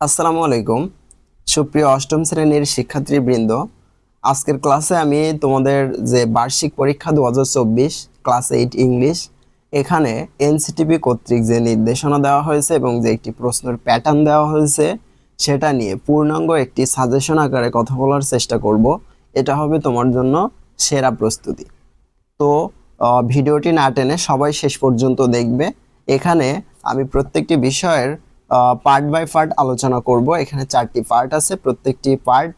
আসসালামু আলাইকুম। সুপ্রিয় অষ্টম শ্রেণির শিক্ষার্থীবৃন্দ, আজকের ক্লাসে আমি তোমাদের যে বার্ষিক পরীক্ষা দু হাজার চব্বিশ, ক্লাস এইট ইংলিশ, এখানে এনসিটিভি কর্তৃক যে নির্দেশনা দেওয়া হয়েছে এবং যে একটি প্রশ্নের প্যাটার্ন দেওয়া হয়েছে, সেটা নিয়ে পূর্ণাঙ্গ একটি সাজেশন আকারে কথা বলার চেষ্টা করব। এটা হবে তোমার জন্য সেরা প্রস্তুতি। তো ভিডিওটি না টেনে সবাই শেষ পর্যন্ত দেখবে। এখানে আমি প্রত্যেকটি বিষয়ের পার্ট বাই পার্ট আলোচনা করব। এখানে চারটি পার্ট আছে। প্রত্যেকটি পার্ট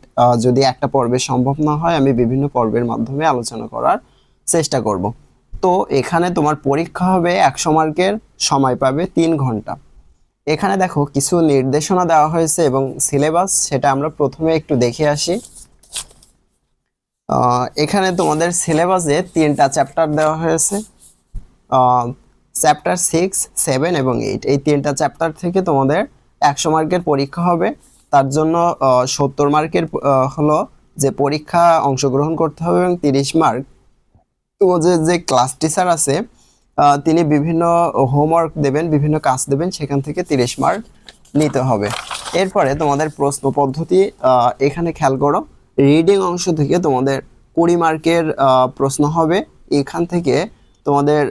যদি একটা পর্বে সম্ভব না হয়, আমি বিভিন্ন পর্বের মাধ্যমে আলোচনা করার চেষ্টা করব। তো এখানে তোমার পরীক্ষা হবে একশো মার্কের, সময় পাবে তিন ঘণ্টা। এখানে দেখো কিছু নির্দেশনা দেওয়া হয়েছে এবং সিলেবাস সেটা আমরা প্রথমে একটু দেখে আসি। এখানে তোমাদের সিলেবাসে তিনটা চ্যাপ্টার দেওয়া হয়েছে। চ্যাপ্টার সিক্স সেভেন এবং এইট এই তিনটা চ্যাপ্টার থেকে তোমাদের একশো মার্কের পরীক্ষা হবে। তার জন্য সত্তর মার্কের হলো যে পরীক্ষা অংশগ্রহণ করতে হবে এবং তিরিশ মার্ক তোমাদের যে যে ক্লাস টিচার আছে তিনি বিভিন্ন হোমওয়ার্ক দেবেন, বিভিন্ন কাজ দেবেন, সেখান থেকে তিরিশ মার্ক নিতে হবে। এরপরে তোমাদের প্রশ্ন পদ্ধতি এখানে খেয়াল করো। রিডিং অংশ থেকে তোমাদের কুড়ি মার্কের প্রশ্ন হবে। এখান থেকে তোমাদের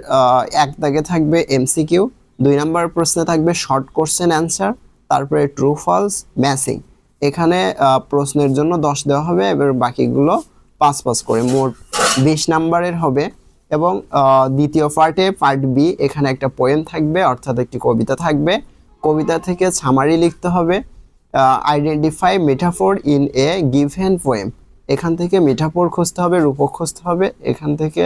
এক দাগে থাকবে এমসিকিউ দুই নম্বর প্রশ্নে থাকবে শর্ট কোশ্চেন অ্যান্সার তারপরে ট্রু ফলস ম্যাসিং এখানে প্রশ্নের জন্য দশ দেওয়া হবে, এবার বাকিগুলো পাঁচ পাঁচ করে। মোট বিশ নাম্বারের হবে এবং দ্বিতীয় পার্টে পার্ট বি এখানে একটা পোয়েম থাকবে, অর্থাৎ একটি কবিতা থাকবে। কবিতা থেকে ছামারি লিখতে হবে identify metaphor in a given poem এখান থেকে মেটাফোর খুঁজতে হবে, রূপক খুঁজতে হবে, এখান থেকে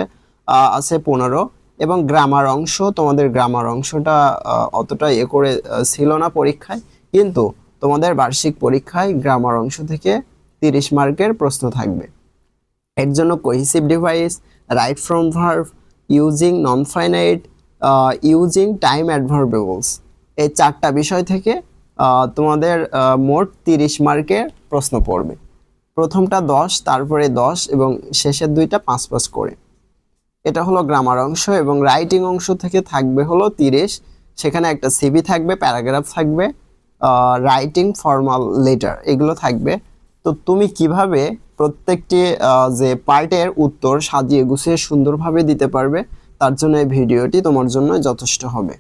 আছে পনেরো। এবং গ্রামার অংশ, তোমাদের গ্রামার অংশটা অতটা এ করে ছিল না পরীক্ষায়। কিন্তু তোমাদের বার্ষিক পরীক্ষায় গ্রামার অংশ থেকে তিরিশ মার্কের প্রশ্ন থাকবে। এর জন্য cohesive device right form verb using non finite using time adverbials এই চারটা বিষয় থেকে তোমাদের মোট তিরিশ মার্কের প্রশ্ন পড়বে। প্রথমটা দশ, তারপরে দশ, এবং শেষের দুইটা পাঁচ পাঁচ করে। এটা হলো গ্রামার অংশ এবং রাইটিং অংশ থেকে থাকবে হলো তিরিশ। সেখানে একটা সিভি থাকবে প্যারাগ্রাফ থাকবে রাইটিং ফর্মাল লেটার এগুলো থাকবে। তো তুমি কীভাবে প্রত্যেকটি যে পার্টের উত্তর সাজিয়ে গুছিয়ে সুন্দরভাবে দিতে পারবে, তার জন্য এই ভিডিওটি তোমার জন্য যথেষ্ট হবে।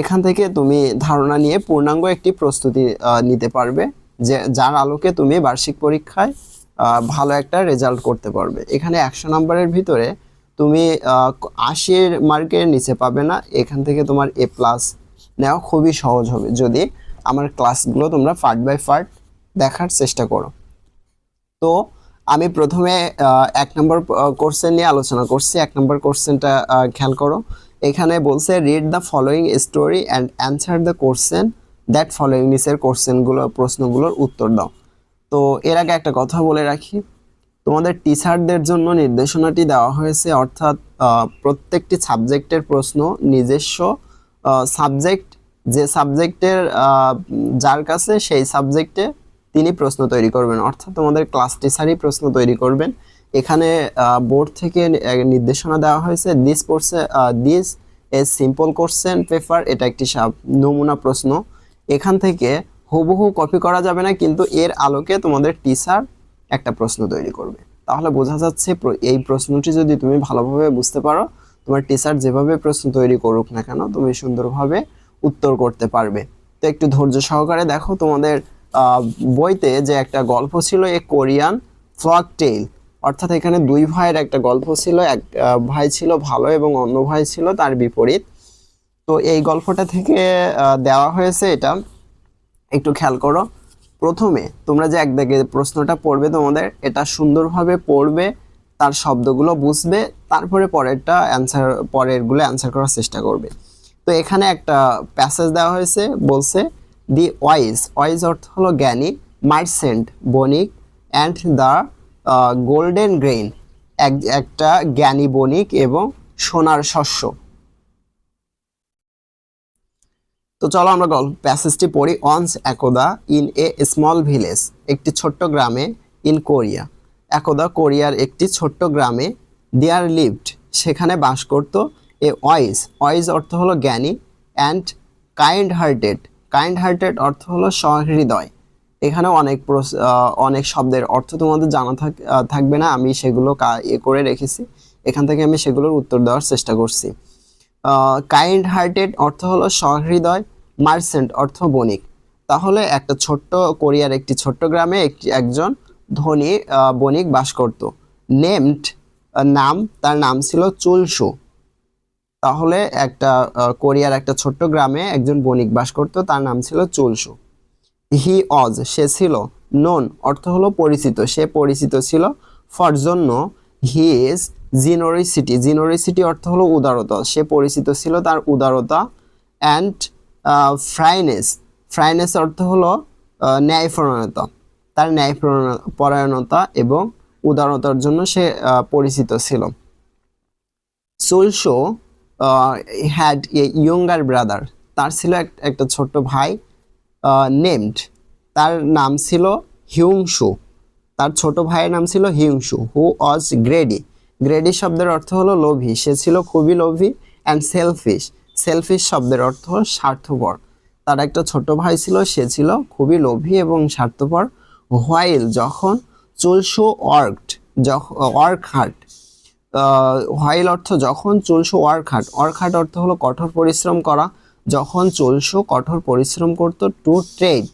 এখান থেকে তুমি ধারণা নিয়ে পূর্ণাঙ্গ একটি প্রস্তুতি নিতে পারবে, যে যার আলোকে তুমি বার্ষিক পরীক্ষায় ভালো একটা রেজাল্ট করতে পারবে। এখানে একশো নম্বরের ভিতরে তুমি আশির মার্কের নিচে পাবে না, এখান থেকে তোমার এ প্লাস নেওয়া খুবই সহজ হবে। যদি আমার ক্লাসগুলো তোমরা পার্ট বাই পার্ট দেখার চেষ্টা করো। তো আমি প্রথমে এক নম্বর কোর্সেন নিয়ে আলোচনা করছি। এক নম্বর কোর্সেনটা খেয়াল করো। এখানে বলছে read the following story and answer the questions that following নিচের কোর্সেনগুলো প্রশ্নগুলোর উত্তর দাও। তো এর আগে একটা কথা বলে রাখি। তোমাদের টিচারদের জন্য নির্দেশনাটি দেওয়া হয়েছে, অর্থাৎ প্রত্যেকটি সাবজেক্টের প্রশ্ন নিজস্ব সাবজেক্ট যে সাবজেক্টের যার কাছে সেই সাবজেক্টে তিনি প্রশ্ন তৈরি করবেন, অর্থাৎ তোমাদের ক্লাস টিচারই প্রশ্ন তৈরি করবেন। এখানে বোর্ড থেকে নির্দেশনা দেওয়া হয়েছে দিস কোর্সে this a simple question paper এটা একটি নমুনা প্রশ্ন। এখান থেকে হুবহু কপি করা যাবে না, কিন্তু এর আলোকে তোমাদের টিচার একটা প্রশ্ন তৈরি করবে। তাহলে বোঝা যাচ্ছে এই প্রশ্নটি যদি তুমি ভালোভাবে বুঝতে পারো, তোমার টিচার যেভাবে প্রশ্ন তৈরি করুক না কেন, তুমি সুন্দরভাবে উত্তর করতে পারবে। তো একটু ধৈর্য সহকারে দেখো তোমাদের বইতে যে একটা গল্প ছিল এ কোরিয়ান ফ্লক টেইল, অর্থাৎ এখানে দুই ভাইয়ের একটা গল্প ছিল, এক ভাই ছিল ভালো এবং অন্য ভাই ছিল তার বিপরীত। তো এই গল্পটা থেকে দেওয়া হয়েছে এটা, একটু খেয়াল করো। প্রথমে তোমরা যে একদিকে প্রশ্নটা পড়বে তোমাদের, এটা সুন্দরভাবে পড়বে, তার শব্দগুলো বুঝবে, তারপরে পরেরটা অ্যান্সার পরেরগুলো অ্যান্সার করার চেষ্টা করবে। তো এখানে একটা প্যাসেজ দেওয়া হয়েছে, বলছে দি ওয়াইজ ওয়াইজ অর্থ হলো জ্ঞানী মার্সেন্ট বণিক অ্যান্ড দ্য গোল্ডেন গ্রেইন এক, একটা জ্ঞানী বণিক এবং সোনার শস্য। তো চলো আমরা গল্প প্যাসেজটি পড়ি অনস একদা ইন এ স্মল ভিলেজ, একটি ছোট্ট গ্রামে ইন কোরিয়া। একদা কোরিয়ার একটি ছোট্ট গ্রামে দেয়ার লিভড, সেখানে বাস করত এ ওয়াইজ। ওয়াইজ অর্থ হলো জ্ঞানী and kind hearted kind hearted অর্থ হলো সহৃদয়। এখানে অনেক অনেক শব্দের অর্থ তোমাদের জানা থাক- থাকবে না, আমি সেগুলো এ করে রেখেছি। এখান থেকে আমি সেগুলোর উত্তর দেওয়ার চেষ্টা করছি। কাইন্ড হার্টেড অর্থ হলো সহৃদয় মার্সেন্ট অর্থ বণিক তাহলে একটা ছোট্ট কোরিয়ার একটি ছোট্ট গ্রামে একটি একজন ধনী বণিক বাস করত। নেমড নাম, তার নাম ছিল চুলসু। তাহলে একটা কোরিয়ার একটা ছোট্ট গ্রামে একজন বণিক বাস করত, তার নাম ছিল চুলসু। হি অজ সে ছিল নোন, অর্থ হলো পরিচিত। সে পরিচিত ছিল ফর জন্য হি ইজ জিনোরিসিটি। জিনোরিসিটি অর্থ হলো উদারতা। সে পরিচিত ছিল তার উদারতা। অ্যান্ড ফ্রাইনেস। ফ্রাইনেস অর্থ হলো ন্যায়পরায়ণতা। তার ন্যায়পরায়ণ- পরায়ণতা এবং উদারতার জন্য সে পরিচিত ছিল। Sulsu had a younger brother তার ছিল একটা ছোট্ট ভাই নেমড তার নাম ছিল হিউংশু তার ছোট ভাইয়ের নাম ছিল হিউংশু হু অজ গ্রেডি গ্রেডি শব্দের অর্থ হলো লোভী। সে ছিল খুবই লোভী অ্যান্ড সেলফিশ সেলফিশ শব্দের অর্থ স্বার্থপর। তার একটা ছোট ভাই ছিল, সে ছিল খুবই লোভী এবং স্বার্থপর। হোয়াইল যখন চুলসু ওয়ার্কড যখন ওয়ার্ক হার্ট হোয়াইল অর্থ যখন Chulsoo work hard work hard অর্থ হলো কঠোর পরিশ্রম করা। যখন চুলসু কঠোর পরিশ্রম করত টু ট্রেড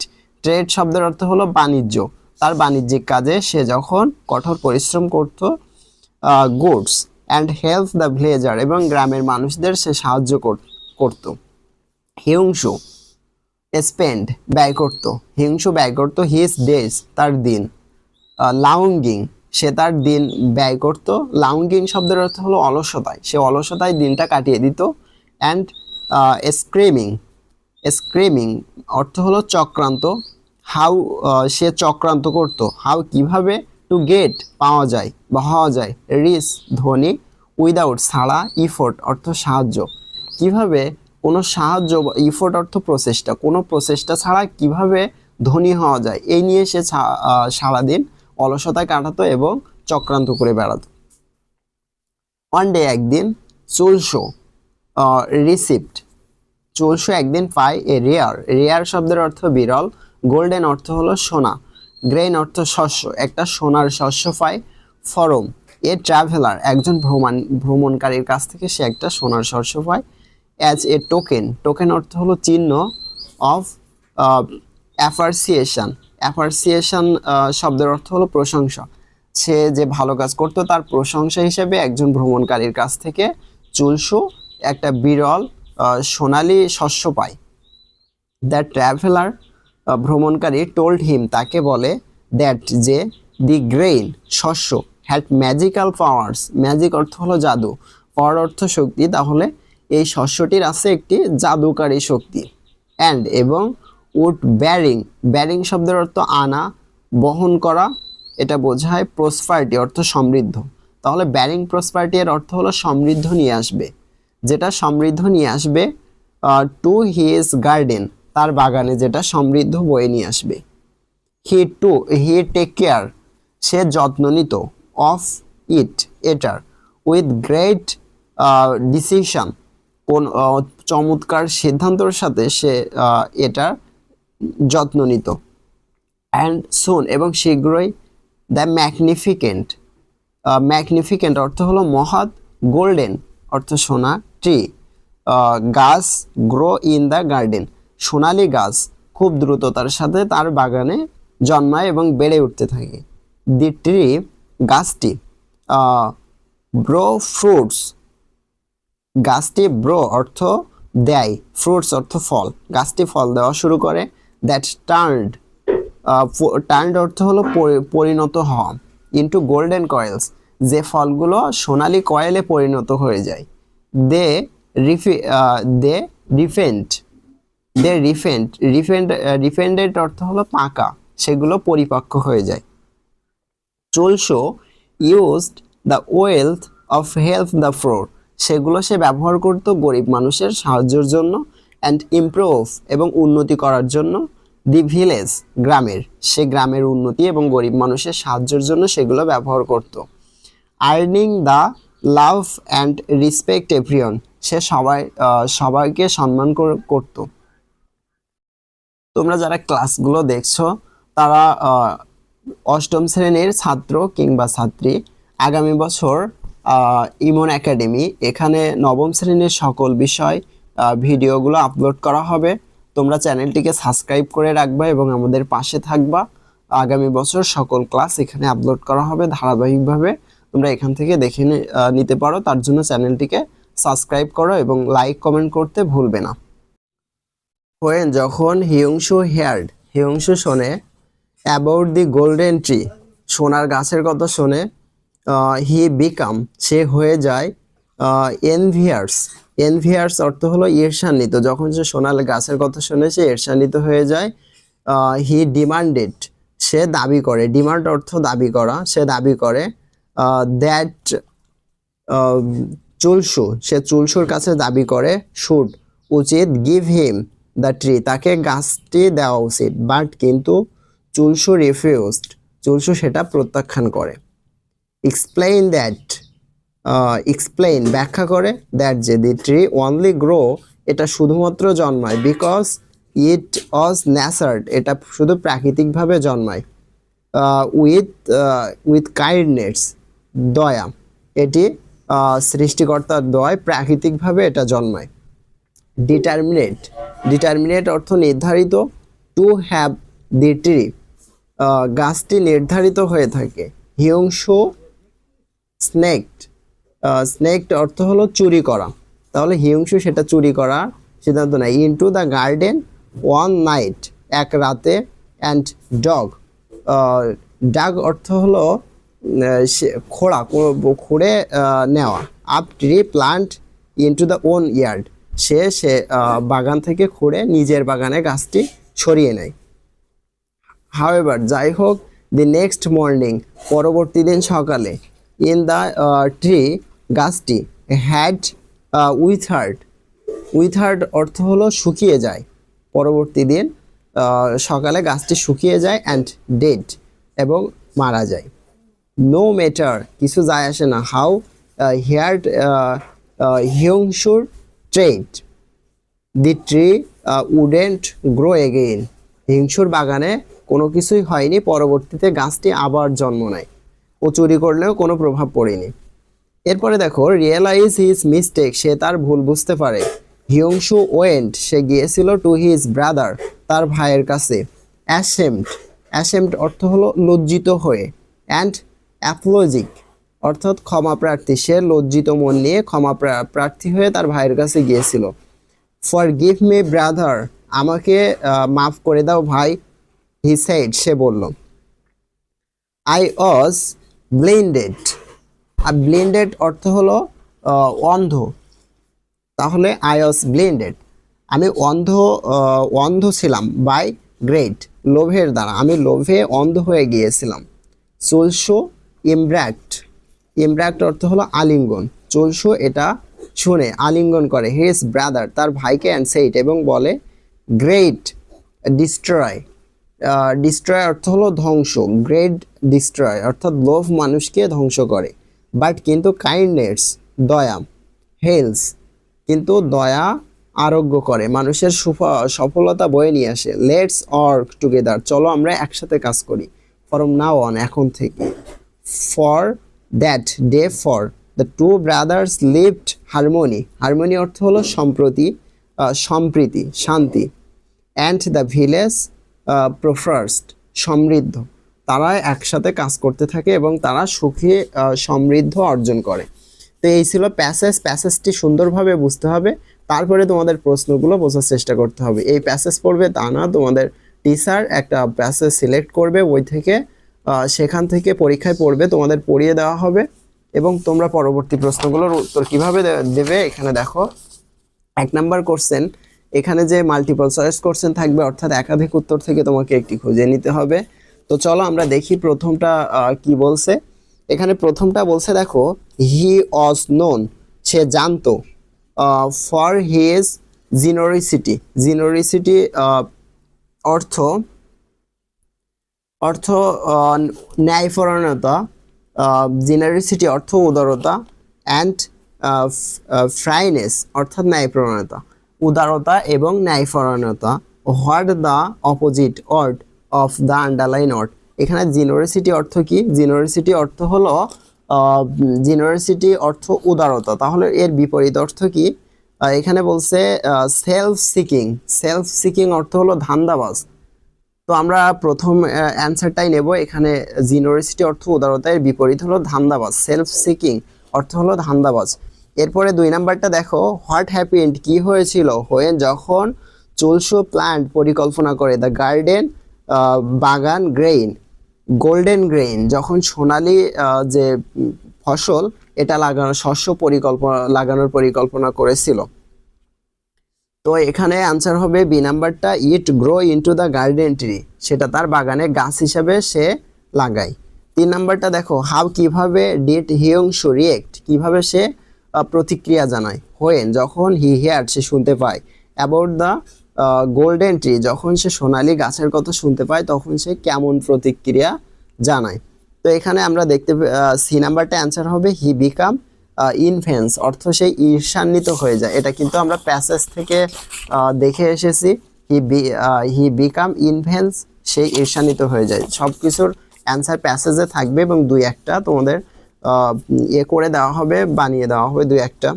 ট্রেড শব্দের অর্থ হলো বাণিজ্য। তার বাণিজ্যিক কাজে সে যখন কঠোর পরিশ্রম করত goods and help the villager এবং গ্রামের মানুষদের সে সাহায্য কর- করত। হিংসু স্পেন্ড ব্যয় করত। হিংসু ব্যয় করত হিজ ডেজ তার দিন। লাউঙ্গিং সে তার দিন ব্যয় করত। লাউঙ্গিং শব্দের অর্থ হলো অলসতায়। সে অলসতায় দিনটা কাটিয়ে দিত। অ্যান্ড স্ক্রিমিং স্ক্রিমিং অর্থ হলো চক্রান্ত। হাউ সে চক্রান্ত করত। হাউ কীভাবে? টু গেট পাওয়া যায় বা হওয়া যায়। রিস ধনী উইদাউট ছাড়া ইফোর্ট অর্থ সাহায্য। কীভাবে কোনো সাহায্য বা ইফোর্ট অর্থ প্রচেষ্টা, কোনো প্রচেষ্টা ছাড়া কীভাবে ধনী হওয়া যায়, এই নিয়ে সে সারাদিন অলসতায় কাটাতো এবং চক্রান্ত করে বেড়াতো। ওয়ান ডে একদিন চুলশো রিসিপ্ট চুলশো একদিন পায় এ রেয়ার রেয়ার শব্দের অর্থ বিরল গোল্ডেন অর্থ হলো সোনা গ্রেন অর্থ শস্য, একটা সোনার শস্য পায় ফরম এ ট্রাভেলার একজন ভ্রমণ, ভ্রমণকারীর কাছ থেকে সে একটা সোনার শস্য পায়। অ্যাজ এ টোকেন টোকেন অর্থ হলো চিহ্ন অফ অ্যাফার্সিয়েশন অ্যাফার্সিয়েশন শব্দের অর্থ হলো প্রশংসা। সে যে ভালো কাজ করতো তার প্রশংসা হিসেবে একজন ভ্রমণকারীর কাছ থেকে চুলসু একটা বিরল সোনালি শস্য পায়। দ্য ট্র্যাভেলার ভ্রমণকারী টোল্ড হিম তাকে বলে দ্যাট যে দি গ্রেইন শস্য হ্যাড ম্যাজিক্যাল পাওয়ার্স ম্যাজিক অর্থ হলো জাদু। পাওয়ার অর্থ শক্তি, তাহলে এই শস্যটির আছে একটি জাদুকারী শক্তি অ্যান্ড এবং উড ব্যারিং ব্যারিং শব্দের অর্থ আনা, বহন করা, এটা বোঝায় প্রসপারিটি অর্থ সমৃদ্ধ। তাহলে ব্যারিং প্রসপারিটি এর অর্থ হলো সমৃদ্ধ নিয়ে আসবে। যেটা সমৃদ্ধ নিয়ে আসবে টু হিজ গার্ডেন তার বাগানে যেটা সমৃদ্ধ বয়ে নিয়ে আসবে। He to he take care সে যত্ন নিত অফ ইট এটার। উইথ গ্রেট ডিসিশন কোন চমৎকার সিদ্ধান্তর সাথে সে এটার যত্ন নিত। অ্যান্ড সুন এবং শীঘ্রই দ্য ম্যাগনিফিকেন্ট ম্যাগনিফিকেন্ট অর্থ হলো মহৎ গোল্ডেন অর্থ সোনা ট্রি গাছ গ্রো ইন দ্য গার্ডেন সোনালি গাছ খুব দ্রুততার সাথে তার বাগানে জন্মায় এবং বেড়ে উঠতে থাকে। দি ট্রি গাছটি ব্রো ফ্রুটস গাছটি ব্রো অর্থ দেয়, ফ্রুটস অর্থ ফল। গাছটি ফল দেওয়া শুরু করে দ্যাট টার্নড টার্নড অর্থ হলো পরিণত হওয়া। ইন্টু গোল্ডেন কয়েলস যে ফলগুলো সোনালি কয়েলে পরিণত হয়ে যায়। দে রিফি দে রিফেন্ট দে রিফেন্ট রিফেন্ড রিফেন্ডেড অর্থ হলো পাকা, সেগুলো পরিপক্ক হয়ে যায়। Chulsoo used the wealth of health the poor সেগুলো সে ব্যবহার করত গরিব মানুষের সাহায্যের জন্য অ্যান্ড ইমপ্রুভ এবং উন্নতি করার জন্য দি ভিলেজ গ্রামের। সে গ্রামের উন্নতি এবং গরিব মানুষের সাহায্যের জন্য সেগুলো ব্যবহার করত। Earning the love and respect everyone সে সবাই সবাইকে সম্মান কর- করতো। তোমরা যারা ক্লাসগুলো দেখছ, তারা অষ্টম শ্রেণির ছাত্র কিংবা ছাত্রী, আগামী বছর ইমন একাডেমি। এখানে নবম শ্রেণির সকল বিষয় ভিডিওগুলো আপলোড করা হবে। তোমরা চ্যানেলটিকে সাবস্ক্রাইব করে রাখবা এবং আমাদের পাশে থাকবা। আগামী বছর সকল ক্লাস এখানে আপলোড করা হবে ধারাবাহিকভাবে। তোমরা এখান থেকে দেখে নিতে পারো। তার জন্য চ্যানেলটিকে সাবস্ক্রাইব করো এবং লাইক, কমেন্ট করতে ভুলবে না। হোয়েন, যখন হিয়ংশু হেয়ার্ড, হিয়ংশু শোনে, অ্যাবাউট দি গোল্ডেন ট্রি সোনার গাছের কথা শোনে হি বিকাম সে হয়ে যায় এনভিয়ার্স এনভিয়ার্স অর্থ হলো ঈর্ষান্বিত। যখন সে সোনার গাছের কথা শুনে সে ঈর্ষান্বিত হয়ে যায় হি ডিমান্ডেড সে দাবি করে। ডিমান্ড অর্থ দাবি করা, সে দাবি করে দ্যাট চুলসু সে চুলসুর কাছে দাবি করে শুড উচিত গিভ হিম দ্য ট্রি তাকে গাছটি দেওয়া উচিত বাট কিন্তু চুলসু রিফিউজড চুলসু সেটা প্রত্যাখ্যান করে। এক্সপ্লেইন দ্যাট এক্সপ্লেইন ব্যাখ্যা করে দ্যাট যে দি ট্রি অনলি গ্রো এটা শুধুমাত্র জন্মায় বিকজ ইট ওয়াজ ন্যাচার্ড এটা শুধু প্রাকৃতিকভাবে জন্মায় উইথ উইথ কাইন্ডনেস দয়া, এটি সৃষ্টিকর্তার দয়, প্রাকৃতিকভাবে এটা জন্মায় ডিটারমিনেট ডিটারমিনেট অর্থ নির্ধারিত টু হ্যাভ দি ট্রি গাছটি নির্ধারিত হয়ে থাকে হিংসু স্নেকড স্নেকড অর্থ হলো চুরি করা। তাহলে হিংসু সেটা চুরি করা সিদ্ধান্ত নেয়। Into the garden one night এক রাতে অ্যান্ড ডগ ডাগ অর্থ হলো সে- খোঁড়া খুঁড়ে নেওয়া। Up tree plant into the own yard সে সে বাগান থেকে খুঁড়ে নিজের বাগানে গাছটি সরিয়ে নেয়। হাওয়েভার যাই হোক দি নেক্সট মর্নিং পরবর্তী দিন সকালে ইন দ্য ট্রি গাছটি হ্যাড উইথার্ড উইথার্ড অর্থ হলো শুকিয়ে যায়। পরবর্তী দিন আহ, সকালে গাছটি শুকিয়ে যায় অ্যান্ড ডেড এবং মারা যায়। নো ম্যাটার কিছু যায় আসে না। How heard হিংসুর tried the tree wouldn't grow again হিংসুর বাগানে কোনো কিছুই হয়নি। পরবর্তীতে গাছটি আবার জন্ম নেয়। ও চুরি করলেও কোনো প্রভাব পড়েনি। এরপরে দেখো রিয়েলাইজ হিজ মিস্টেক সে তার ভুল বুঝতে পারে। হিয়ংশু ওয়েন্ট সে গিয়েছিল টু হিজ ব্রাদার তার ভাইয়ের কাছে। অ্যাসেমড অ্যাসেমড অর্থ হলো লজ্জিত হয়ে। অ্যান্ড অ্যাপোলজিক অর্থাৎ ক্ষমা প্রার্থী। সে লজ্জিত মন নিয়ে ক্ষমা প্রা- প্রার্থী হয়ে তার ভাইয়ের কাছে গিয়েছিল। ফর গিভ মি ব্রাদার আমাকে মাফ করে দাও ভাই হি সাইড সে বলল। আই ওয়াজ ব্লিন্ডেড আর ব্লেন্ডেড অর্থ হলো অন্ধ। তাহলে আই ওয়াজ ব্লিন্ডেড আমি অন্ধ অন্ধ ছিলাম বাই গ্রেট লোভের দ্বারা। আমি লোভে অন্ধ হয়ে গিয়েছিলাম। চুলসো ইমব্র্যাক্ট ইমব্র্যাক্ট অর্থ হলো আলিঙ্গন। চুলসো এটা শুনে, আলিঙ্গন করে। হিস ব্রাদার তার ভাইকে অ্যান্ড সেইট এবং বলে গ্রেট ডিস্ট্রয় ডিস্ট্রয় অর্থ হলো ধ্বংস। গ্রেট ডিস্ট্রয় অর্থাৎ লোভ মানুষকে ধ্বংস করে। বাট কিন্তু কাইন্ডনেস দয়া হেলস কিন্তু দয়া আরোগ্য করে, মানুষের সুফ- সফলতা বয়ে নিয়ে আসে। লেটস অর্ক টুগেদার চলো আমরা একসাথে কাজ করি ফরম নাও অন এখন থেকে। For that day for the two brothers lived harmony harmony অর্থ হলো সম্প্রতি সম্প্রীতি, শান্তি। অ্যান্ড দ্য ভিলেজ প্রফার্সড সমৃদ্ধ। তারা একসাথে কাজ করতে থাকে এবং তারা সুখী সমৃদ্ধ অর্জন করে। তো এই ছিল প্যাসেজ। প্যাসেজটি সুন্দরভাবে বুঝতে হবে। তারপরে তোমাদের প্রশ্নগুলো বোঝার চেষ্টা করতে হবে। এই প্যাসেজ পড়বে তা না তোমাদের টিচার একটা প্যাসেজ সিলেক্ট করবে। ওই থেকে সেখান থেকে পরীক্ষায় পড়বে। তোমাদের পড়িয়ে দেওয়া হবে এবং তোমরা পরবর্তী প্রশ্নগুলোর উত্তর কীভাবে দেবে এখানে দেখো। এক নাম্বার কোশ্চেন এখানে যে মাল্টিপল চয়েস কোশ্চেন থাকবে, অর্থাৎ একাধিক উত্তর থেকে তোমাকে একটি খুঁজে নিতে হবে। তো চলো আমরা দেখি প্রথমটা কি বলছে। এখানে প্রথমটা বলছে দেখো হি অজ নোন সে জানতো ফর হিজ জিনোরিসিটি জিনোরিসিটি অর্থ অর্থ আহ, ন্যায়পরায়ণতা জেনারেসিটি অর্থ উদারতা অ্যান্ড ফ্রাইনেস অর্থাৎ ন্যায়পরায়ণতা উদারতা এবং ন্যায়পরায়ণতা what the opposite word of the underline word এখানে জিনোরিসিটি অর্থ কি? জিনোরিসিটি অর্থ হলো জিনোরিসিটি অর্থ উদারতা। তাহলে এর বিপরীত অর্থ কি? এখানে বলছে সেলফ সিকিং সেলফ সিকিং অর্থ হলো ধান্দাবাজ। তো আমরা প্রথম অ্যান্সারটাই নেব। এখানে জিনোরিসিটি অর্থ উদারতা, এর বিপরীত হলো ধান্দাবাজ। সেলফ সিকিং অর্থ হলো ধান্দাবাজ। এরপরে দুই নাম্বারটা দেখো হোয়াট হ্যাপেন্ড কি হয়েছিল? হয়ে যখন চুলসু প্ল্যান্ট পরিকল্পনা করে দ্য গার্ডেন বাগান গ্রেইন, গোল্ডেন গ্রেইন, যখন সোনালি যে ফসল, এটা লাগানো শস্য পরিকল্পনা, লাগানোর পরিকল্পনা করেছিল। তো এখানে আনসার হবে বি নাম্বারটা it grow into the garden tree সেটা তার বাগানে গাছ হিসাবে সে লাগায়। তিন নাম্বারটা দেখো হাউ কীভাবে ডিড হিয়ংশু রিয়েক্ট কীভাবে সে প্রতিক্রিয়া জানায়? হোয়েন যখন হি হেয়ার সে শুনতে পায়। অ্যাবাউট দ্য গোল্ডেন ট্রি যখন সে সোনালি গাছের কথা শুনতে পায়, তখন সে কেমন প্রতিক্রিয়া জানায়। তো এখানে আমরা দেখতে সি নাম্বারটা অ্যান্সার হবে হি বিকাম ইনফেন্স অর্থ সেই ঈর্ষান্বিত হয়ে যায়। এটা কিন্তু আমরা প্যাসেজ থেকে দেখে এসেছি। হি বি হি বিকাম ইনফেন্স সেই ঈর্ষান্বিত হয়ে যায়। সব কিছুর অ্যান্সার প্যাসেজে থাকবে এবং দুই একটা তোমাদের ইয়ে করে দেওয়া হবে, বানিয়ে দেওয়া হবে দুই একটা।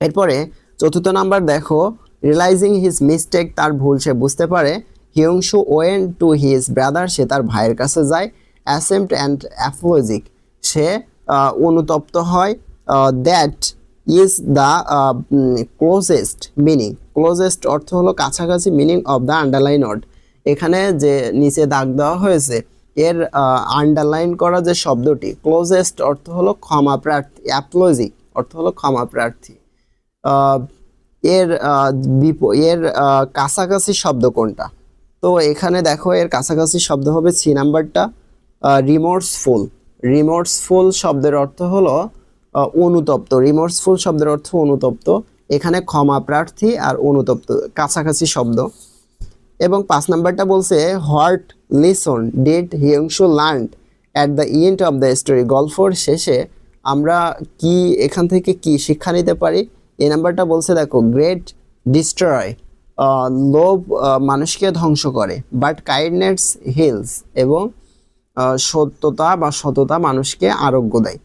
এরপরে চতুর্থ নাম্বার দেখো রিয়েলাইজিং হিজ মিস্টেক তার ভুল সে বুঝতে পারে। Hyungsoo went to his brother সে তার ভাইয়ের কাছে যায়। অ্যাসেম্ট অ্যান্ড অ্যাফোলজিক সে অনুতপ্ত হয়। That is the closest meaning closest অর্থ হলো কাছাকাছি meaning of the underline word এখানে যে নিচে দাগ দেওয়া হয়েছে, এর আন্ডারলাইন করা যে শব্দটি ক্লোজেস্ট অর্থ হলো ক্ষমা প্রার্থী। অ্যাপলজিক অর্থ হলো ক্ষমা প্রার্থী। এর বিপ- এর কাছাকাছি শব্দ কোনটা? তো এখানে দেখো এর কাছাকাছি শব্দ হবে সি নাম্বারটা রিমোর্সফুল রিমোর্সফুল শব্দের অর্থ হলো অনুতপ্ত। রিমোর্সফুল শব্দের অর্থ অনুতপ্ত। এখানে ক্ষমা প্রার্থী আর অনুতপ্ত, কাছাকাছি শব্দ। এবং পাঁচ নাম্বারটা বলছে what lesson did Hyungsoo learn at the end of the story গল্পর শেষে আমরা কি, এখান থেকে কি শিক্ষা নিতে পারি? এই নাম্বারটা বলছে, দেখো গ্রেট ডিস্ট্রয় লোভ মানুষকে ধ্বংস করে বাট কাইন্ডনেস হিলস এবং সত্যতা বা সততা মানুষকে আরোগ্য দেয়।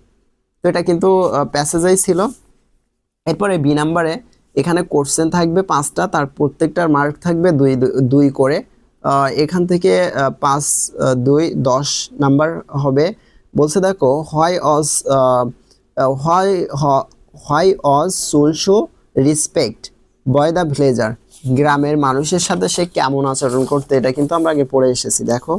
তো এটা কিন্তু প্যাসেজেই ছিল। এরপরে বি নাম্বারে, এখানে কোশ্চেন থাকবে পাঁচটা, তার প্রত্যেকটার মার্ক থাকবে দুই, দুই- করে। এখান থেকে পাঁচ দুই, দশ নাম্বার হবে। বলছে, দেখো হয় অজ হয় হয় was Sulsu respect? By the villager, গ্রামের মানুষের সাথে সে কেমন আচরণ করতে, এটা কিন্তু আমরা আগে পড়ে এসেছি, দেখো।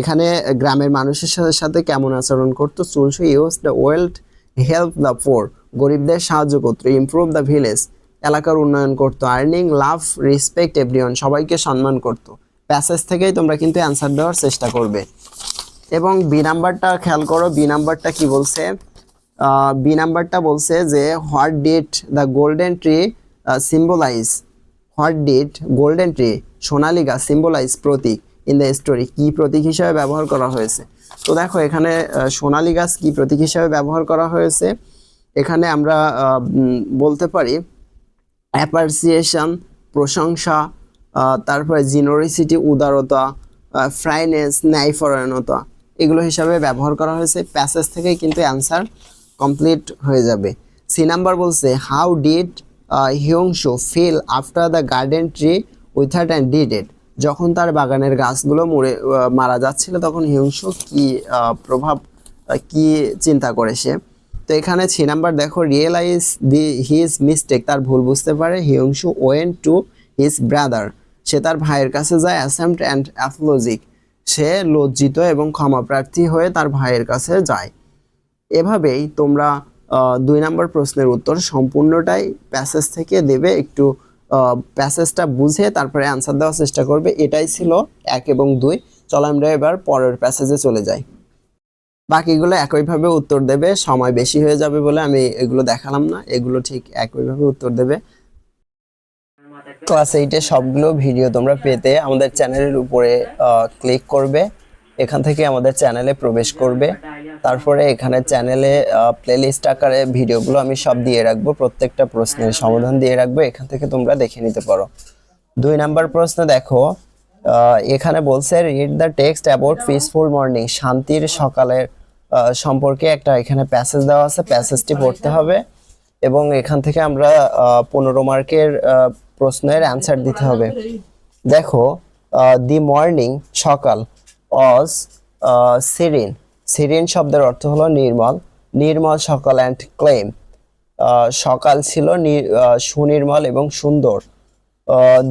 এখানে গ্রামের মানুষের সাথে সাথে কেমন আচরণ করতো Chulsoo use the wealth help the poor, গরিবদের সাহায্য করতো, ইমপ্রুভ দ্য ভিলেজ, এলাকার উন্নয়ন করতো, আর্নিং লাভ, রেসপেক্ট এভরিওয়ান, সবাইকে সম্মান করতো। প্যাসেজ থেকেই তোমরা কিন্তু অ্যান্সার দেওয়ার চেষ্টা করবে। এবং বি নাম্বারটা খেয়াল করো, বি নাম্বারটা কি বলছে? বি নাম্বারটা বলছে যে what did the golden tree symbolize what did golden tree সোনালী গাছ সিম্বলাইজ প্রতীক ইন দ্য স্টোরি কি প্রতীক হিসাবে ব্যবহার করা হয়েছে? তো দেখো, এখানে সোনালী গাছ কি প্রতীক হিসাবে ব্যবহার করা হয়েছে? এখানে আমরা বলতে পারি অ্যাপারসিয়েশন প্রশংসা তারপরে জিনোরিসিটি উদারতা ফ্রাইনেস ন্যায়পরায়ণতা এগুলো হিসাবে ব্যবহার করা হয়েছে। প্যাসেজ থেকেই কিন্তু অ্যান্সার কমপ্লিট হয়ে যাবে। সি নাম্বার বলছে how did Hyungsoo feel after the garden tree withered and did it যখন তার বাগানের গাছগুলো মরে মারা যাচ্ছিল, তখন হিংসু কি প্রভাব কি চিন্তা করে সে? তো এখানে ছি নাম্বার দেখো রিয়েলাইজ দি হিজ মিস্টেক তার ভুল বুঝতে পারে। Hyungsoo went to his brother সে তার ভাইয়ের কাছে যায় অ্যাসেম্ট অ্যান্ড অ্যাথলজিক সে লজ্জিত এবং ক্ষমাপ্রার্থী হয়ে তার ভাইয়ের কাছে যায়। এভাবেই তোমরা দুই নম্বর প্রশ্নের উত্তর সম্পূর্ণটাই প্যাসেজ থেকে দেবে, একটু প্যাসেজটা বুঝে তারপরে অ্যান্সার দেওয়ার চেষ্টা করবে। এটাই ছিল এক এবং দুই। চলো আমরা এবার পরের প্যাসেজে চলে যাই। বাকিগুলো একইভাবে উত্তর দেবে, সময় বেশি হয়ে যাবে বলে আমি এগুলো দেখালাম না, এগুলো ঠিক একইভাবে উত্তর দেবে। ক্লাস এইটে সবগুলো ভিডিও তোমরা পেতে আমাদের চ্যানেলের উপরে ক্লিক করবে। এখান থেকে আমাদের চ্যানেলে প্রবেশ করবে। তারপরে এখানে চ্যানেলে প্লেলিস্ট আকারে ভিডিওগুলো আমি সব দিয়ে রাখব। প্রত্যেকটা প্রশ্নের সমাধান দিয়ে রাখব। এখান থেকে তোমরা দেখে নিতে পারো। দুই নাম্বার প্রশ্ন দেখো এখানে বলছে read the text about peaceful morning শান্তির সকালের সম্পর্কে একটা এখানে প্যাসেজ দেওয়া আছে। প্যাসেজটি পড়তে হবে এবং এখান থেকে আমরা পনেরো মার্কের প্রশ্নের অ্যান্সার দিতে হবে। দেখো দি মর্নিং সকাল। অজ সিরিন। সিরিন শব্দের অর্থ হলো নির্মল। নির্মল সকাল অ্যান্ড ক্লেম সকাল ছিল সুনির্মল এবং সুন্দর।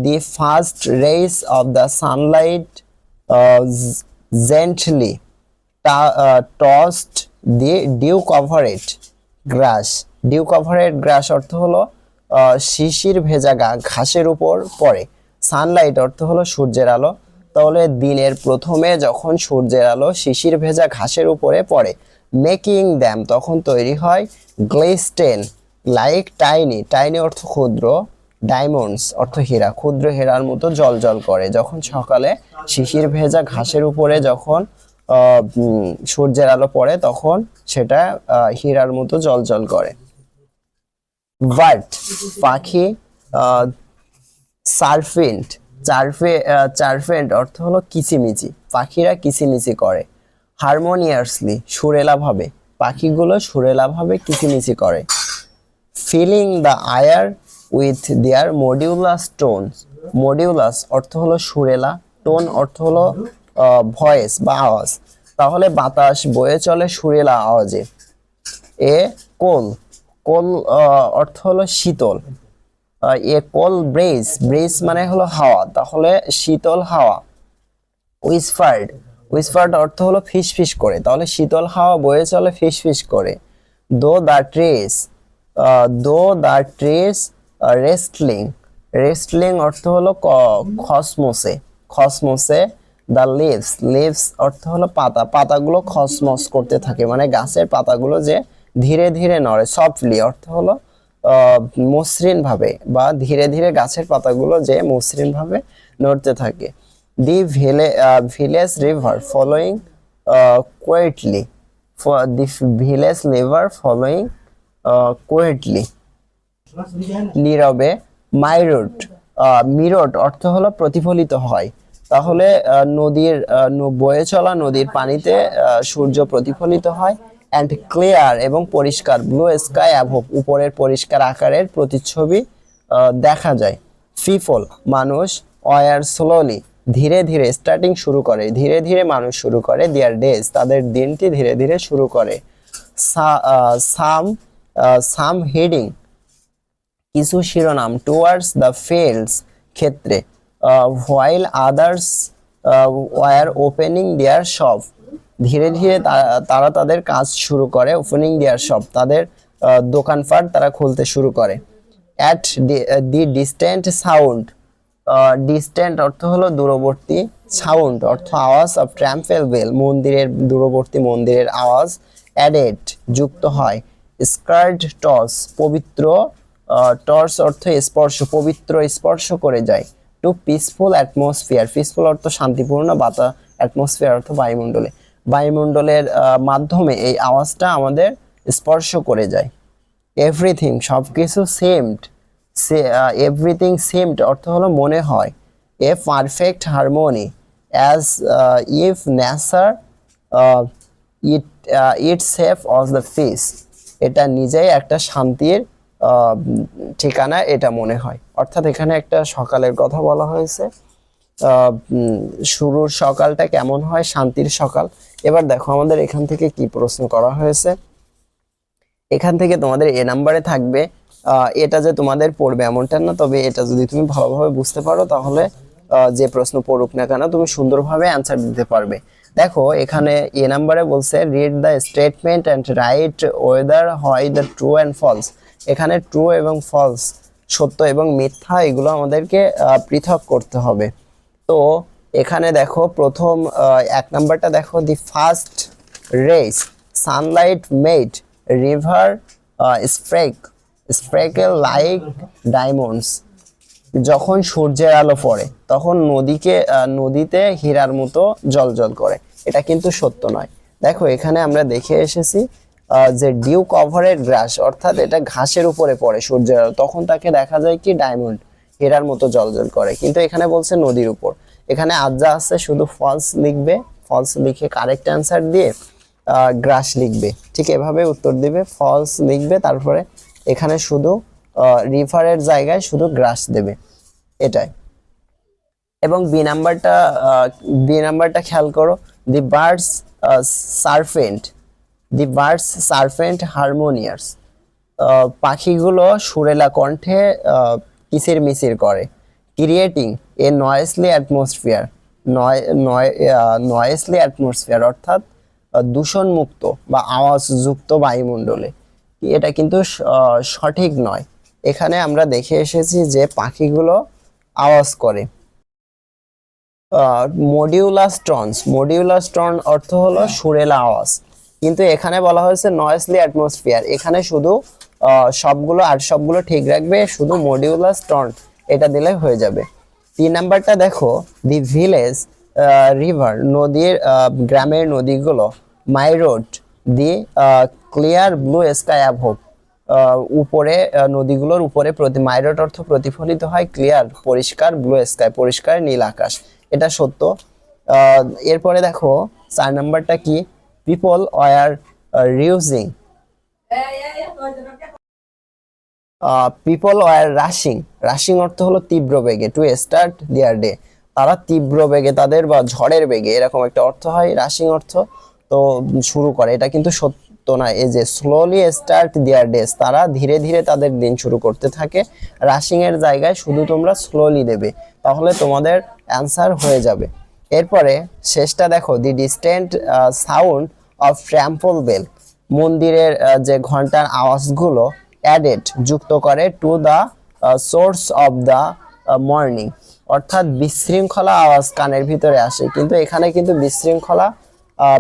The first rays of the sunlight gently touched the dew covered grass dew covered grass অর্থ হলো শিশির ভেজা গা, ঘাসের উপর পড়ে। সানলাইট অর্থ হলো সূর্যের আলো। তাহলে দিনের প্রথমে যখন সূর্যের আলো শিশির ভেজা ঘাসের উপরে পড়ে মেকিং দ্যাম তখন তৈরি হয় গ্লেস্টেন লাইক টাইনি টাইনি অর্থ ক্ষুদ্র ডায়মন্ডস অর্থ হীরা, ক্ষুদ্র হীরার মতো জল জল করে। যখন সকালে শিশির ভেজা ঘাসের উপরে যখন সূর্যের আলো পড়ে, তখন সেটা হীরার মতো জল জল করে। বার্ড পাখি সার্ফেন্ট চারফে চারফেন্ট অর্থ হলো কিচিমিচি। পাখিরা কিচিমিচি করে। হারমোনিয়াসলি সুরেলাভাবে। পাখিগুলো সুরেলাভাবে কিচিমিচি করে। Filling the air with their melodious tones melodious অর্থ হলো সুরেলা। টোন অর্থ হলো ভয়েস বা আওয়াজ। তাহলে বাতাস বয়ে চলে সুরেলা আওয়াজে। এ, কোল। কোল অর্থ হলো শীতল। এ কোল ব্রেজ ব্রেজ মানে হলো হাওয়া, তাহলে শীতল হাওয়া উইসফার্ড উইসফার্ড অর্থ হলো ফিস ফিস করে, তাহলে শীতল হাওয়া বয়ে চলে ফিস ফিস করে through the trees through the trees rustling rustling অর্থ হলো খসমসে খসমসে দ্য লিভস লিভস অর্থ হলো পাতা, পাতাগুলো খসমস করতে থাকে মানে গাছের পাতাগুলো যে ধীরে ধীরে নড়ে সফটলি অর্থ হলো মসৃণভাবে বা ধীরে ধীরে গাছের পাতাগুলো যে মসৃণভাবে নড়তে থাকে। The village village river flowing quietly. The village river flowing quietly. নীরবে মাইরোট মিরোট অর্থ হলো প্রতিফলিত হয়। তাহলে নদীর বয়ে চলা নদীর পানিতে সূর্য প্রতিফলিত হয়। অ্যান্ড ক্লিয়ার এবং পরিষ্কার ব্লু স্কাই অ্যাভব উপরের পরিষ্কার আকারের প্রতিচ্ছবি দেখা যায়। ফিফল মানুষ ওয়ার স্লোলি ধীরে ধীরে স্টার্টিং শুরু করে, ধীরে ধীরে মানুষ শুরু করে দেয়ার ডেজ তাদের দিনটি ধীরে ধীরে শুরু করে। সাম সাম হেডিং কিছু শিরোনাম টুয়ার্ডস দ্য ফিল্ডস ক্ষেত্রে while others were opening their shop ধীরে ধীরে তারা তাদের কাজ শুরু করে ওপেনিং দেয়ার শপ তাদের দোকানপাট তারা খুলতে শুরু করে। At the distant sound distant অর্থ হলো দূরবর্তী সাউন্ড অর্থ আওয়াজ অফ ট্র্যাম্পেল বেল মন্দিরের দূরবর্তী মন্দিরের আওয়াজ অ্যাডেড যুক্ত হয়। স্কার্ড টস পবিত্র টর্চ অর্থ স্পর্শ, পবিত্র স্পর্শ করে যায়। টু পিসফুল অ্যাটমসফিয়ার পিসফুল অর্থ শান্তিপূর্ণ, বাতা অ্যাটমসফিয়ার অর্থ বায়ুমণ্ডলে। বায়ুমণ্ডলের মাধ্যমে এই আওয়াজটা আমাদের স্পর্শ করে যায়। এভরিথিং সব কিছু সেমড সে এভরিথিং সেমড অর্থ হলো মনে হয়। A perfect harmony as if nature it itself of the peace এটা নিজেই একটা শান্তির ঠিকানা এটা মনে হয়। অর্থাৎ এখানে একটা সকালের কথা বলা হয়েছে। শুরুর সকালটা কেমন হয়? শান্তির সকাল। এবার দেখো আমাদের এখান থেকে কি প্রশ্ন করা হয়েছে। এখান থেকে তোমাদের এ নাম্বারে থাকবে এটা যে তোমাদের পড়বে এমনটা না, তবে এটা যদি তুমি ভালোভাবে বুঝতে পারো তাহলে যে প্রশ্ন পড়ুক না কেন তুমি সুন্দরভাবে অ্যান্সার দিতে পারবে। দেখো, এখানে এ নাম্বারে বলছে read the statement and write whether হয় দ্য ট্রু অ্যান্ড ফলস এখানে ট্রু এবং ফলস সত্য এবং মিথ্যা এগুলো আমাদেরকে পৃথক করতে হবে। তো এখানে দেখো প্রথম এক নাম্বারটা দেখো the first rays sunlight made river sparkle sparkle like diamonds যখন সূর্যের আলো পড়ে, তখন নদীকে নদীতে হীরার মতো জলজল করে। এটা কিন্তু সত্য নয়। দেখো, এখানে আমরা দেখে এসেছি যে ডিউ কভারের গ্রাস, অর্থাৎ এটা ঘাসের উপরে পড়ে সূর্যের আলো, তখন তাকে দেখা যায় কি ডায়মন্ড হেরার মতো জলজল করে। কিন্তু এখানে বলছে নদীর উপর। এখানে আজ্জা আছে শুধু ফলস লিখবে ফলস লিখে কারেক্ট অ্যান্সার দিয়ে গ্রাস লিখবে। ঠিক এভাবে উত্তর দিবে ফলস লিখবে তারপরে এখানে শুধু রিফারের জায়গায় শুধু গ্রাস দেবে। এটাই। এবং বি নাম্বারটা বি নাম্বারটা খেয়াল করো the birds servant the birds servant harmonious পাখিগুলো সুরেলা কণ্ঠে আহ, কিচির মিচির করে। ক্রিয়েটিং এ নয়েসলি অ্যাটমসফিয়ার নয় নয় নয়েসলি অ্যাটমসফিয়ার অর্থাৎ দূষণমুক্ত বা আওয়াজযুক্ত বায়ুমণ্ডলে। এটা কিন্তু সঠিক নয়। এখানে আমরা দেখে এসেছি যে পাখিগুলো আওয়াজ করে। মডিউলাস টনস মডিউলাস টন অর্থ হলো সুরেলা আওয়াজ। কিন্তু এখানে বলা হয়েছে নয়েসলি অ্যাটমসফিয়ার এখানে শুধু সবগুলো, আর সবগুলো ঠিক রাখবে শুধু মডিউলাস টন এটা দিলে হয়ে যাবে তিন নাম্বারটা দেখো দি ভিলেজ রিভার নদীর গ্রামের নদীগুলো mirrored the clear blue sky above উপরে নদীগুলোর উপরে প্রতি মাইরট অর্থ প্রতিফলিত হয় ক্লিয়ার পরিষ্কার ব্লু স্কাই পরিষ্কার নীল আকাশ এটা সত্য এরপরে দেখো চার নাম্বারটা কি people were rushing people were rushing rushing অর্থ হলো তীব্র বেগে। টু স্টার্ট দেয়ার ডে তারা তীব্র বেগে তাদের বা ঝড়ের বেগে এরকম একটা অর্থ হয়। রাশিং অর্থ তো শুরু করে। এটা কিন্তু সত্য না এই যে স্লোলি স্টার্ট দেয়ার ডেস তারা ধীরে ধীরে তাদের দিন শুরু করতে থাকে। রাশিং এর জায়গায় শুধু তোমরা স্লোলি দেবে। তাহলে তোমাদের অ্যান্সার হয়ে যাবে। এরপরে শেষটা দেখো। The distant sound of temple bell মন্দিরের যে ঘণ্টার আওয়াজগুলো অ্যাডেড যুক্ত করে to the chorus of the morning অর্থাৎ বিশৃঙ্খলা আওয়াজ কানের ভিতরে আসে। কিন্তু এখানে কিন্তু বিশৃঙ্খলা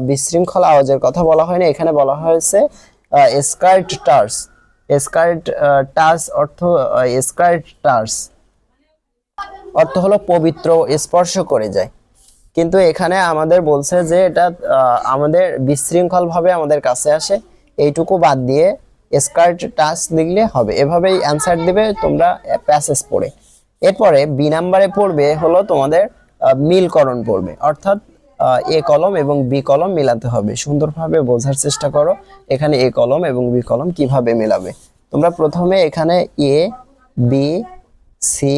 বিশৃঙ্খলা আওয়াজের কথা বলা হয়নি। এখানে বলা হয়েছে স্কার্ট টার্স স্কার্ট টার্স অর্থ স্কার্ট টার্স অর্থ হলো পবিত্র, স্পর্শ করে যায়। কিন্তু এখানে আমাদের বলছে যে এটা আমাদের বিশৃঙ্খলভাবে আমাদের কাছে আসে। এইটুকু বাদ দিয়ে স্কার্ট টাচ লিখলে হবে। এভাবেই অ্যান্সার দিবে তোমরা প্যাসেজ পড়ে। এরপরে বি নাম্বারে পড়বে হলো তোমাদের মিলকরণ পড়বে। অর্থাৎ এ কলম এবং বি কলম মিলাতে হবে। সুন্দরভাবে বোঝার চেষ্টা করো এখানে এ কলম এবং বি কলম কীভাবে মেলাবে। তোমরা প্রথমে এখানে A B C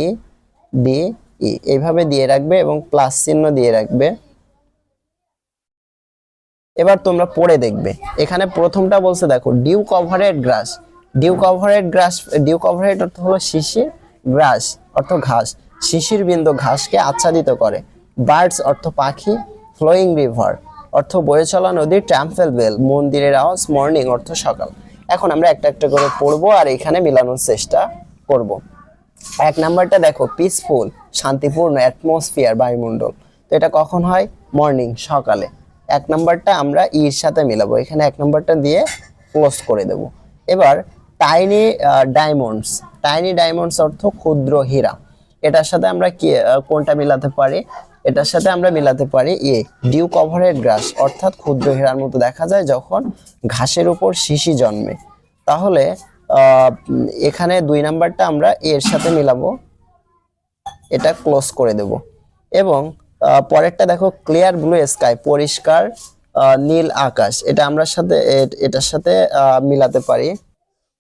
D E এইভাবে দিয়ে রাখবে এবং প্লাস চিহ্ন দিয়ে রাখবে। এবার তোমরা পড়ে দেখবে। এখানে প্রথমটা বলছে, দেখো dew covered grass dew covered grass dew covered অর্থ হলো শিশির গ্রাস অর্থ ঘাস। শিশির বিন্দু ঘাসকে আচ্ছাদিত করে। বার্ডস অর্থ পাখি ফ্লোয়িং রিভার অর্থ বয়ে চলা নদী ট্যাম্পেল বেল মন্দিরের আওয়াজ মর্নিং অর্থ সকাল। এখন আমরা একটা একটা করে পড়ব আর এখানে মিলানোর চেষ্টা করব। এক নাম্বারটা দেখো পিসফুল শান্তিপূর্ণ অ্যাটমসফিয়ার বায়ুমণ্ডল। তো এটা কখন হয়? মর্নিং সকালে। এক নাম্বারটা আমরা ইর সাথে মিলাবো। এখানে এক নাম্বারটা দিয়ে ক্লোজ করে দেব। এবার টাইনি ডায়মন্ডস টাইনি ডায়মন্ডস অর্থ ক্ষুদ্র হীরা। এটার সাথে আমরা কি কোনটা মিলাতে পারি? এটার সাথে আমরা মিলাতে পারি এ ডিউ কভারেড গ্রাস অর্থাৎ ক্ষুদ্র হীরার মতো। দেখা যায় যখন ঘাসের উপর শিশি জন্মে। তাহলে এখানে দুই নাম্বারটা আমরা এর সাথে মিলাবো। এটা ক্লোজ করে দেব। এবং পরেরটা দেখো ক্লিয়ার ব্লু স্কাই পরিষ্কার নীল আকাশ। এটা আমরা সাথে এটার সাথে মিলাতে পারি।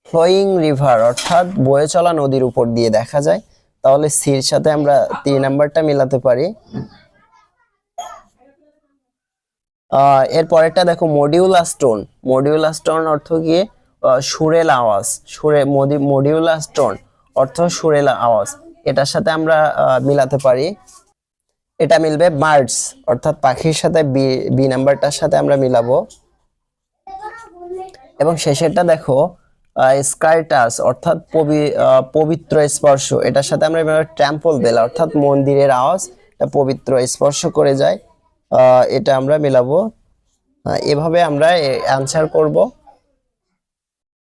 ফ্লোয়িং রিভার অর্থাৎ বয়ে চলা নদীর উপর দিয়ে দেখা যায়। তাহলে সির সাথে আমরা তিন নাম্বারটা মিলাতে পারি। এর পরেরটা দেখো মডিউলা স্টোন মডিউলা স্টোন অর্থ গিয়ে সুরেল আওয়াজ। সুরে মডিউলা স্টোন অর্থ সুরেল আওয়াজ। এটার সাথে আমরা মিলাতে পারি। এটা মিলবে বার্ডস অর্থাৎ পাখির সাথে বি বি নাম্বারটার সাথে আমরা মিলাবো। এবং শেষেরটা দেখো স্কাইটাস অর্থাৎ পবি- পবিত্র স্পর্শ। এটার সাথে আমরা ট্যাম্পল বেল, অর্থাৎ মন্দিরের আওয়াজ, এটা পবিত্র স্পর্শ করে যায়। এটা আমরা মিলাবো। এভাবে আমরা অ্যান্সার করব।